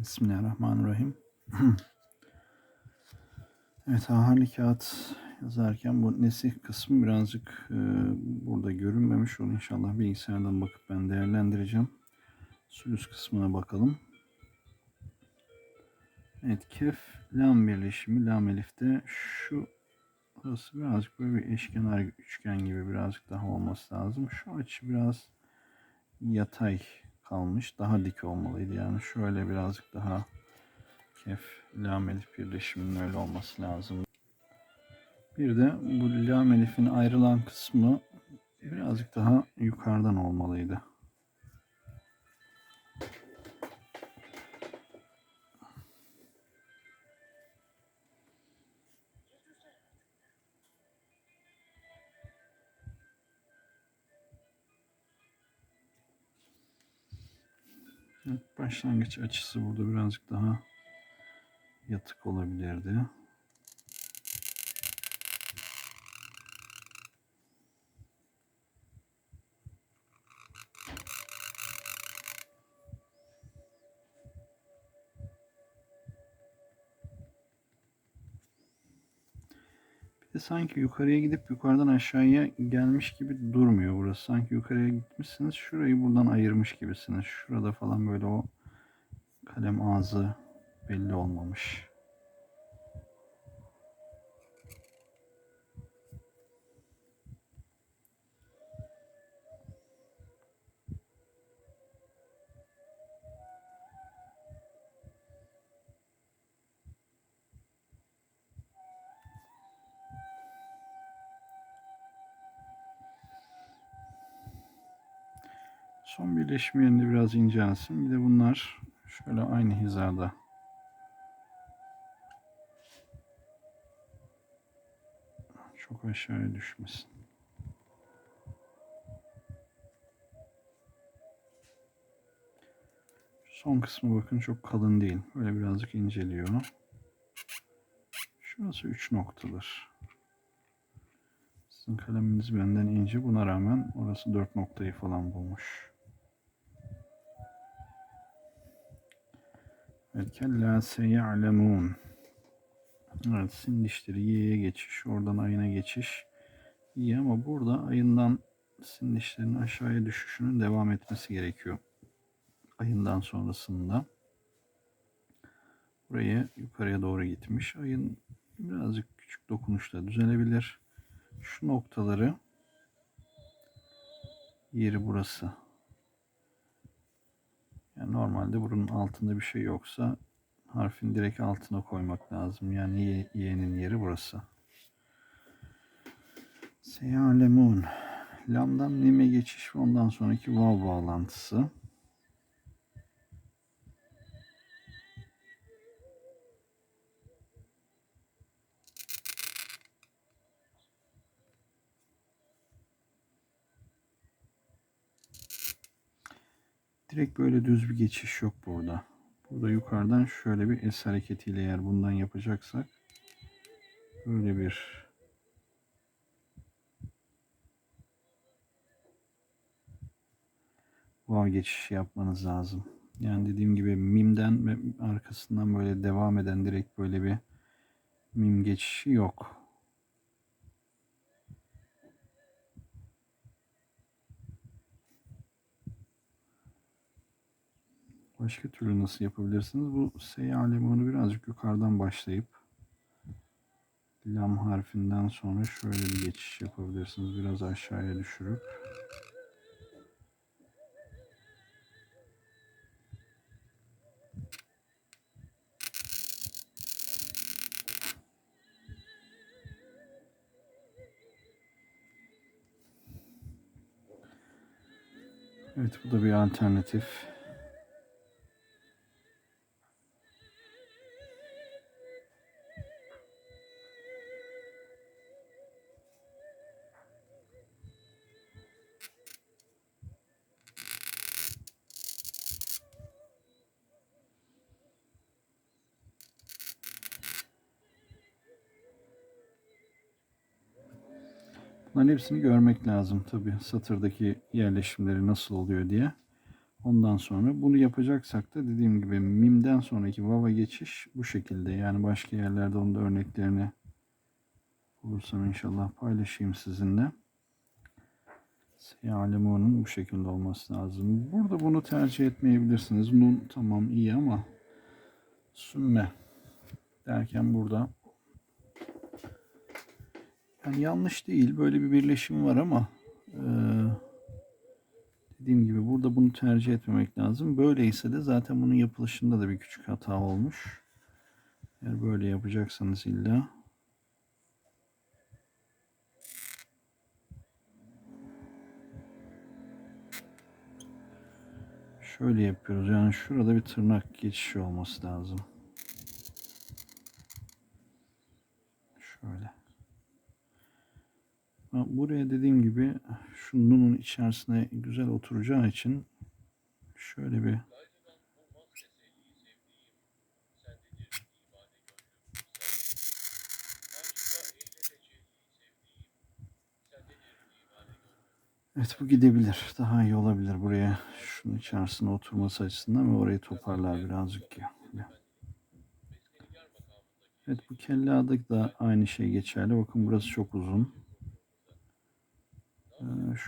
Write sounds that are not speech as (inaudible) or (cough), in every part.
Bismillahirrahmanirrahim. (clears throat) evet, ahali kağıt yazarken bu nesih kısmı birazcık e, burada görünmemiş. Onu inşallah bilgisayardan bakıp ben değerlendireceğim. Sülüs kısmına bakalım. Evet, kef lam birleşimi lam elifte şu burası birazcık böyle bir eşkenar üçgen gibi birazcık daha olması lazım. Şu açı biraz yatay kalmış. Daha dik olmalıydı. Yani şöyle birazcık daha kef lam elif birleşiminin öyle olması lazım. Bir de bu lam elifin ayrılan kısmı birazcık daha yukarıdan olmalıydı. Başlangıç açısı burada birazcık daha yatık olabilirdi. De sanki yukarıya gidip yukarıdan aşağıya gelmiş gibi durmuyor burası. Sanki yukarıya gitmişsiniz şurayı buradan ayırmış gibisiniz. Şurada falan böyle o kalem ağzı belli olmamış. Son birleşim yerinde biraz incelsin. Bir de bunlar şöyle aynı hizada. Çok aşağıya düşmesin. Son kısmı bakın çok kalın değil. Böyle birazcık inceliyor. Şurası 3 noktadır. Sizin kaleminiz benden ince. Buna rağmen orası 4 noktayı falan bulmuş. Kella seya'lemun. Evet, sin dişleri y'ye geçiş, oradan ayına geçiş. İyi ama burada ayından sin dişlerinin aşağıya düşüşünün devam etmesi gerekiyor. Ayından sonrasında. Buraya yukarıya doğru gitmiş. Ayın birazcık küçük dokunuşla düzelebilir. Şu noktaları yeri burası. Yani normalde bunun altında bir şey yoksa harfin direkt altına koymak lazım. Yani y'nin yeri burası. Seyalemun. Lamdan mime geçiş ve ondan sonraki vav bağlantısı. Direkt böyle düz bir geçiş yok burada. Burada yukarıdan şöyle bir es hareketiyle eğer bundan yapacaksak böyle bir vav geçişi yapmanız lazım. Yani dediğim gibi mimden ve arkasından böyle devam eden direkt böyle bir mim geçişi yok. Başka türlü nasıl yapabilirsiniz? Bu S alemini birazcık yukarıdan başlayıp lam harfinden sonra şöyle bir geçiş yapabilirsiniz. Biraz aşağıya düşürüp Evet bu da bir alternatif. Bunların hepsini görmek lazım tabi satırdaki yerleşimleri nasıl oluyor diye. Ondan sonra bunu yapacaksak da dediğim gibi mimden sonraki vava geçiş bu şekilde. Yani başka yerlerde onun da örneklerini bulursam inşallah paylaşayım sizinle. Seyalemunun bu şekilde olması lazım. Burada bunu tercih etmeyebilirsiniz. Nun tamam iyi ama sümme derken burada yani yanlış değil. Böyle bir birleşim var ama eee Dediğim gibi burada bunu tercih etmemek lazım. Böyleyse de zaten bunun yapılışında da bir küçük hata olmuş. Eğer böyle yapacaksanız illa şöyle yapıyoruz. Yani şurada bir tırnak geçişi olması lazım. Şöyle. Buraya dediğim gibi şu nunun içerisine güzel oturacağı için şöyle bir Evet bu gidebilir. Daha iyi olabilir buraya. Şunun içerisine oturması açısından ve orayı toparlar birazcık ya. Evet bu kelle adık da aynı şey geçerli. Bakın burası çok uzun.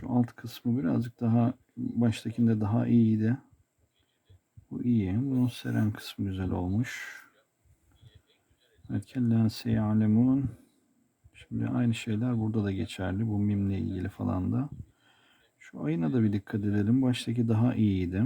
Alt kısmı birazcık daha baştakinde daha iyiydi. Bu iyi. Bunun seren kısmı güzel olmuş. Kella seyalemun. Şimdi aynı şeyler burada da geçerli. Bu mimle ilgili falan da. Şu ayına da bir dikkat edelim. Baştaki daha iyiydi.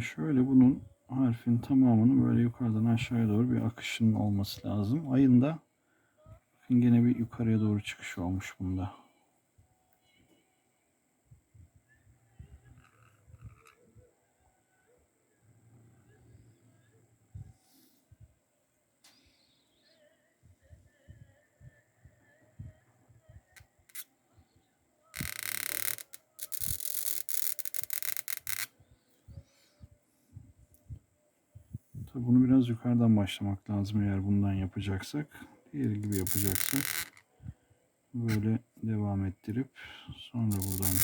Şöyle bunun harfin tamamını böyle yukarıdan aşağıya doğru bir akışın olması lazım. Ayında gene bir yukarıya doğru çıkış olmuş bunda. Bunu biraz yukarıdan başlamak lazım eğer bundan yapacaksak. Diğeri gibi yapacaksak böyle devam ettirip sonra buradan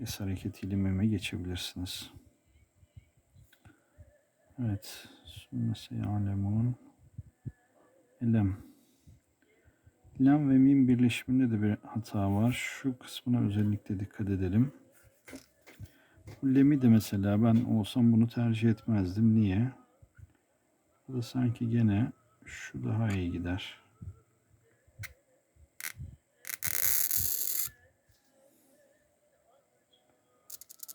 es hareketiyle meme geçebilirsiniz. Evet. Sümmese alemun elem. Lam ve mim birleşiminde de bir hata var. Şu kısmına özellikle dikkat edelim. Lem'i de mesela ben olsam bunu tercih etmezdim. Niye? Burada sanki gene şu daha iyi gider.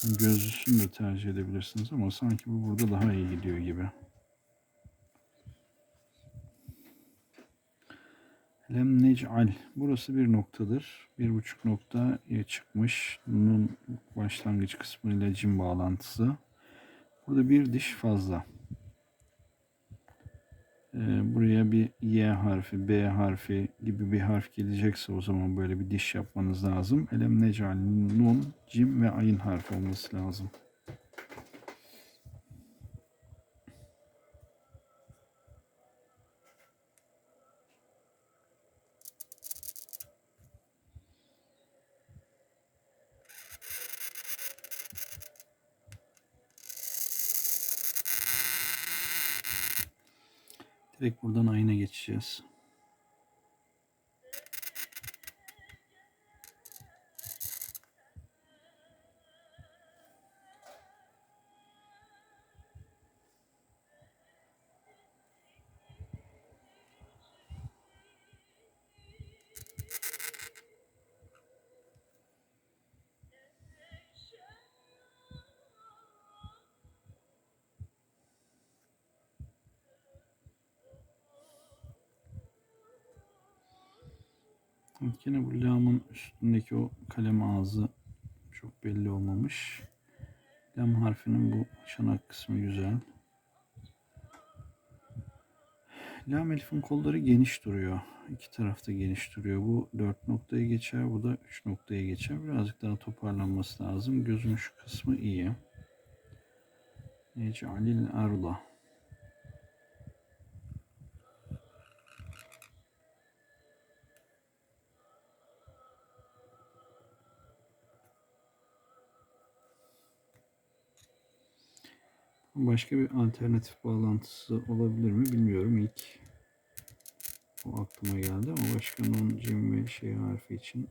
Gözlüsünü de tercih edebilirsiniz ama sanki bu burada daha iyi gidiyor gibi. Lem nec'al. Burası bir noktadır. Bir buçuk nokta çıkmış. Bunun başlangıç kısmıyla cim bağlantısı. Burada bir diş fazla. Ee, buraya bir Y harfi, B harfi gibi bir harf gelecekse o zaman böyle bir diş yapmanız lazım. Elem necal, nun, cim ve ayın harfi olması lazım. Direkt buradan ayna geçeceğiz. Yine bu lamın üstündeki o kalem ağzı çok belli olmamış. Lam harfinin bu çanak kısmı güzel. Lam elifin kolları geniş duruyor. İki tarafta geniş duruyor. Bu dört noktaya geçer, bu da üç noktaya geçer. Birazcık daha toparlanması lazım. Gözün şu kısmı iyi. Ec'alil arda. Başka bir alternatif bağlantısı olabilir mi bilmiyorum. İlk o aklıma geldi ama başka non ve şey harfi için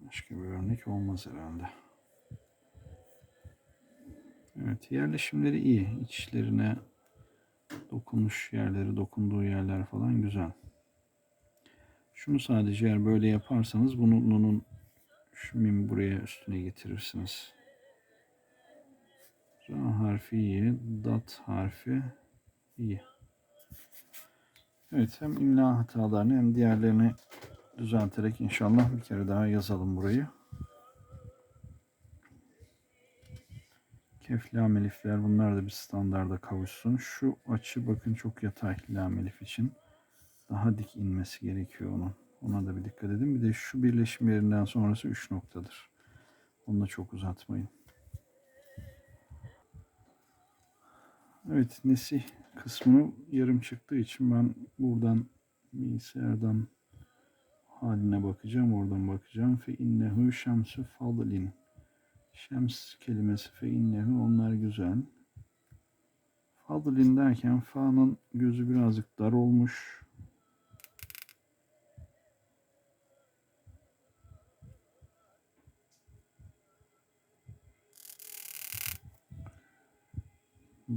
başka bir örnek olmaz herhalde. Evet yerleşimleri iyi. İçlerine dokunuş yerleri, dokunduğu yerler falan güzel. Şunu sadece eğer böyle yaparsanız bunu nun'un şu buraya üstüne getirirsiniz. Ra harfi iyi, dat harfi iyi. Evet hem imla hatalarını hem diğerlerini düzelterek inşallah bir kere daha yazalım burayı. Kef, lam, elifler bunlar da bir standarda kavuşsun. Şu açı bakın çok yatay lam, elif için. Daha dik inmesi gerekiyor onun. Ona da bir dikkat edin. Bir de şu birleşim yerinden sonrası 3 noktadır. Onu da çok uzatmayın. Evet nesih kısmını yarım çıktığı için ben buradan bilgisayardan haline bakacağım. Oradan bakacağım. Fe innehu şemsü fadlin. Şems kelimesi fe innehu onlar güzel. Fadlin derken fa'nın gözü birazcık dar olmuş.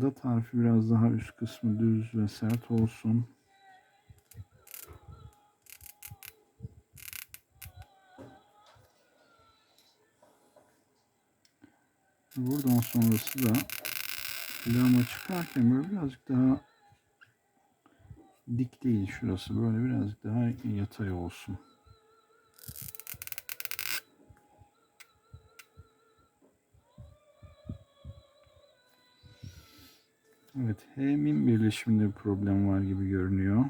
Dat harfi biraz daha üst kısmı düz ve sert olsun. Buradan sonrası da lama çıkarken böyle birazcık daha dik değil şurası. Böyle birazcık daha yatay olsun. Evet, H mim birleşiminde bir problem var gibi görünüyor.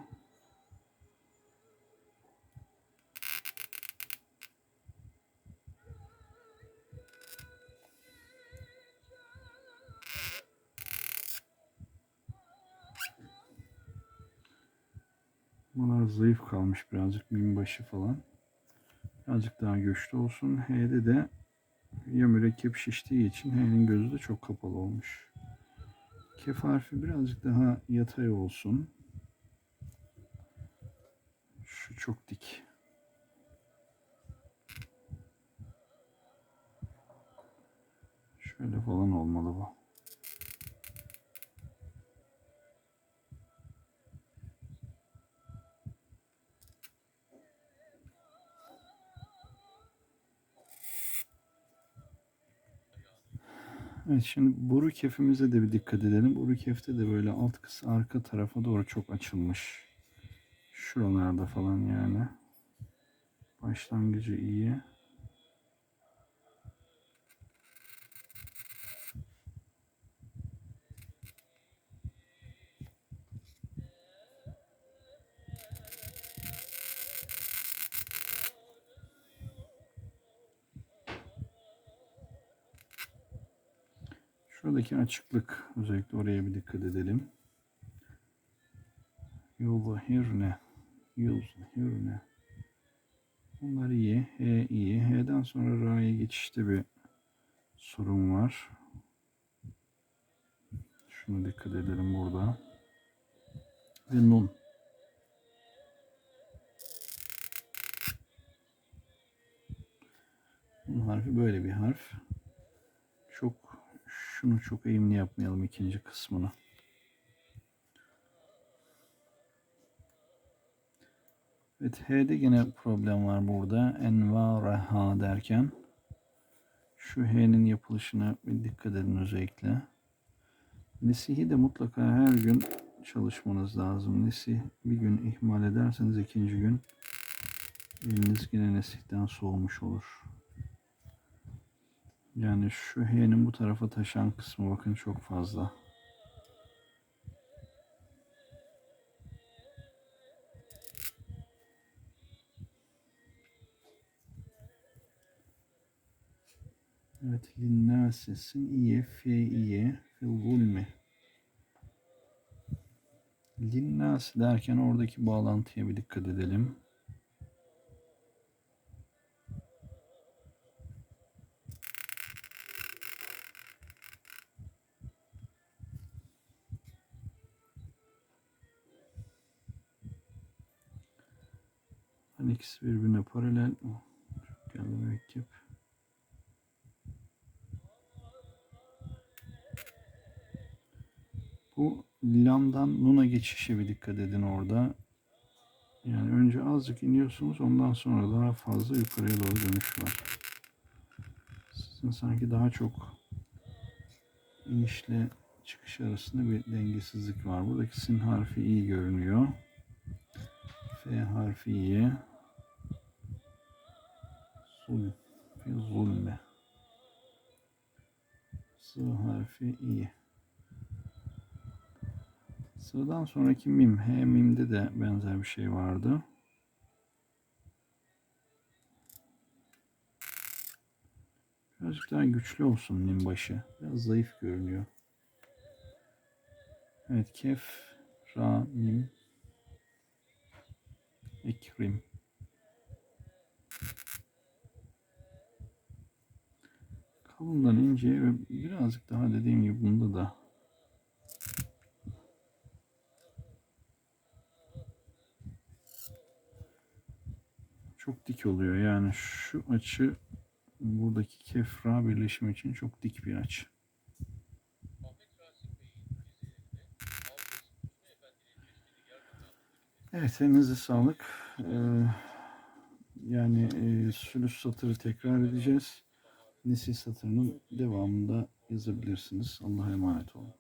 Bunlar zayıf kalmış birazcık mim falan. Birazcık daha güçlü olsun. H'de de ya mürekkep şiştiği için H'nin gözü de çok kapalı olmuş. Kef harfi birazcık daha yatay olsun. Şu çok dik. Şöyle falan olmalı bu. Evet şimdi boru kefimize de bir dikkat edelim. Boru kefte de böyle alt kısmı arka tarafa doğru çok açılmış. Şuralarda falan yani. Başlangıcı iyi. Şuradaki açıklık özellikle oraya bir dikkat edelim. Yuzhirne. Yuzhirne. Bunlar iyi. H iyi. H'den sonra Ra'ya geçişte bir sorun var. Şunu dikkat edelim burada. Ve nun. Nun harfi böyle bir harf. Şunu çok eğimli yapmayalım ikinci kısmını. Evet H'de yine problem var burada. Envareha derken. Şu H'nin yapılışına bir dikkat edin özellikle. Nesihi de mutlaka her gün çalışmanız lazım. Nesi bir gün ihmal ederseniz ikinci gün eliniz yine nesihten soğumuş olur. Yani şu H'nin bu tarafa taşan kısmı bakın çok fazla. Evet, linnasesin iye fe iye fil zulmi. Linnas derken oradaki bağlantıya bir dikkat edelim. Çok geldi mürekkep. Bu lamdan nuna geçişe bir dikkat edin orada. Yani önce azıcık iniyorsunuz ondan sonra daha fazla yukarıya doğru dönüş var. Sizin sanki daha çok inişle çıkış arasında bir dengesizlik var. Buradaki sin harfi iyi görünüyor. F harfi iyi. Zul, fi zulme. S harfi iyi. Sıradan sonraki mim. H mimde de benzer bir şey vardı. Birazcık daha güçlü olsun mim başı. Biraz zayıf görünüyor. Evet kef, ra, mim. Ekrim. Kalından inceye ve birazcık daha dediğim gibi bunda da çok dik oluyor. Yani şu açı buradaki kefra birleşimi için çok dik bir açı. Evet elinize sağlık. Ee, yani e, sülüs satırı tekrar edeceğiz. Nesil satırının devamında yazabilirsiniz. Allah'a emanet olun.